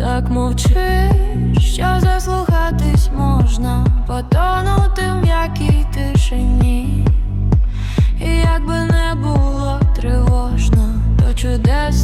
так мовчиш, що заслухатись можна, потонути в м'якій тишині. І якби не було тривожно, то чудес.